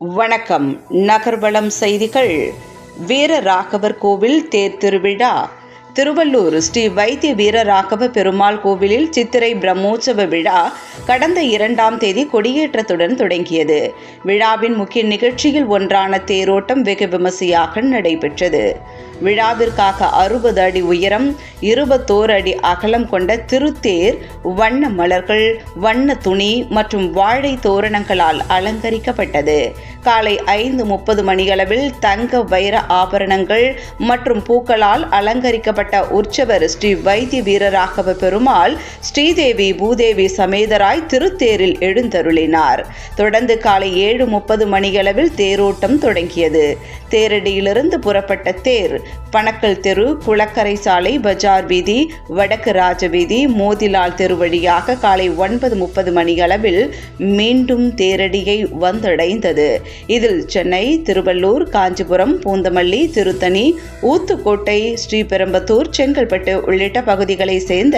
வணக்கம். நகர்வளம் செய்திகள். வீரராகவர் கோவில் தேர் திருவிழா திருவள்ளூர் ஸ்ரீ வைத்திய வீரராகவ பெருமாள் கோவிலில் சித்திரை பிரம்மோற்சவ விழா கடந்த இரண்டாம் தேதி கொடியேற்றத்துடன் தொடங்கியது. விழாவின் முக்கிய நிகழ்ச்சியில் ஒன்றான தேரோட்டம் வெகு விமர்சையாக நடைபெற்றது. விழாவிற்காக அறுபது அடி உயரம் இருபத்தோரு அடி அகலம் கொண்ட திருத்தேர் வண்ண மலர்கள் வண்ண துணி மற்றும் வாழை தோரணங்களால் அலங்கரிக்கப்பட்டது. காலை ஐந்து முப்பது மணியளவில் தங்க வைர ஆபரணங்கள் மற்றும் பூக்களால் அலங்கரிக்கப்பட்ட உற்சவர் ஸ்ரீ வைத்திய வீரராகவ பெருமாள் ஸ்ரீதேவி பூதேவி சமேதராய் திருத்தேரில் எழுந்தருளினார். தொடர்ந்து காலை ஏழு முப்பது மணியளவில் தேரோட்டம் தொடங்கியது. தேரடியிலிருந்து புறப்பட்ட தேர் பணக்கல் தெரு குளக்கரை சாலை பஜார் வீதி வடக்கு ராஜ வீதி மோதிலால் தெரு வழியாக காலை ஒன்பது முப்பது மணியளவில் மீண்டும் தேரடியை வந்தடைந்தது. இதில் சென்னை திருவள்ளூர் காஞ்சிபுரம் பூந்தமல்லி திருத்தணி ஊத்துக்கோட்டை ஸ்ரீபெரும்பத்தூர் செங்கல்பட்டு உள்ளிட்ட பகுதிகளை சேர்ந்த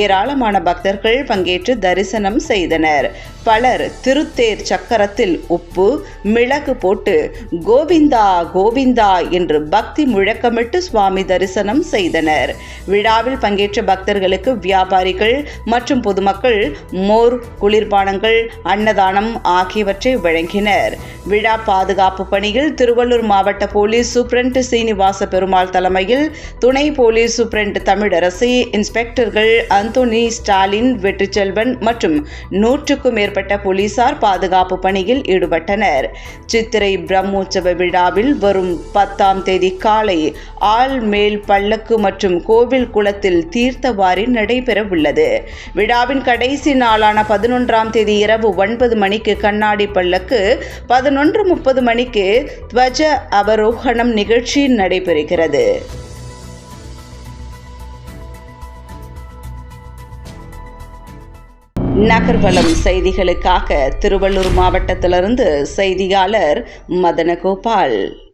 ஏராளமான பக்தர்கள் பங்கேற்று தரிசனம் செய்தனர். பலர் திருத்தேர் சக்கரத்தில் உப்பு மிளகு போட்டு கோவிந்தா கோவிந்தா என்று பக்தி முழக்கமிட்டு சுவாமி தரிசனம் செய்தனர். விழாவில் பங்கேற்ற பக்தர்களுக்கு வியாபாரிகள் மற்றும் பொதுமக்கள் மோர் குளிர்பானங்கள் அன்னதானம் ஆகியவற்றை வழங்கினர். விழா பாதுகாப்பு பணியில் திருவள்ளூர் மாவட்ட போலீஸ் சூப்ரண்ட் சீனிவாச பெருமாள் தலைமையில் துணை போலீஸ் சூப்ரண்ட் தமிழரசி இன்ஸ்பெக்டர்கள் அந்தோனி ஸ்டாலின் வெற்றிச்செல்வன் மற்றும் நூற்றுக்கும் மேற்பட்ட போலீசார் பாதுகாப்பு பணியில் ஈடுபட்டனர். சித்திரை பிரம்மோற்சவ விழாவில் வரும் பத்தாம் தேதி காலை ஆள் மேல் பல்லக்கு மற்றும் கோவில் குளத்தில் தீர்த்தவாரி நடைபெற உள்ளது விழாவின் கடைசி நாளான பதினொன்றாம் தேதி இரவு ஒன்பது மணிக்கு கண்ணாடி பல்லக்கு பதினொன்று முப்பது மணிக்கு துவஜ அவரோகணம் நிகழ்ச்சி நடைபெறுகிறது. நகர்வலம் செய்திகளுக்காக திருவள்ளூர் மாவட்டத்திலிருந்து செய்தியாளர் மதனகோபால்.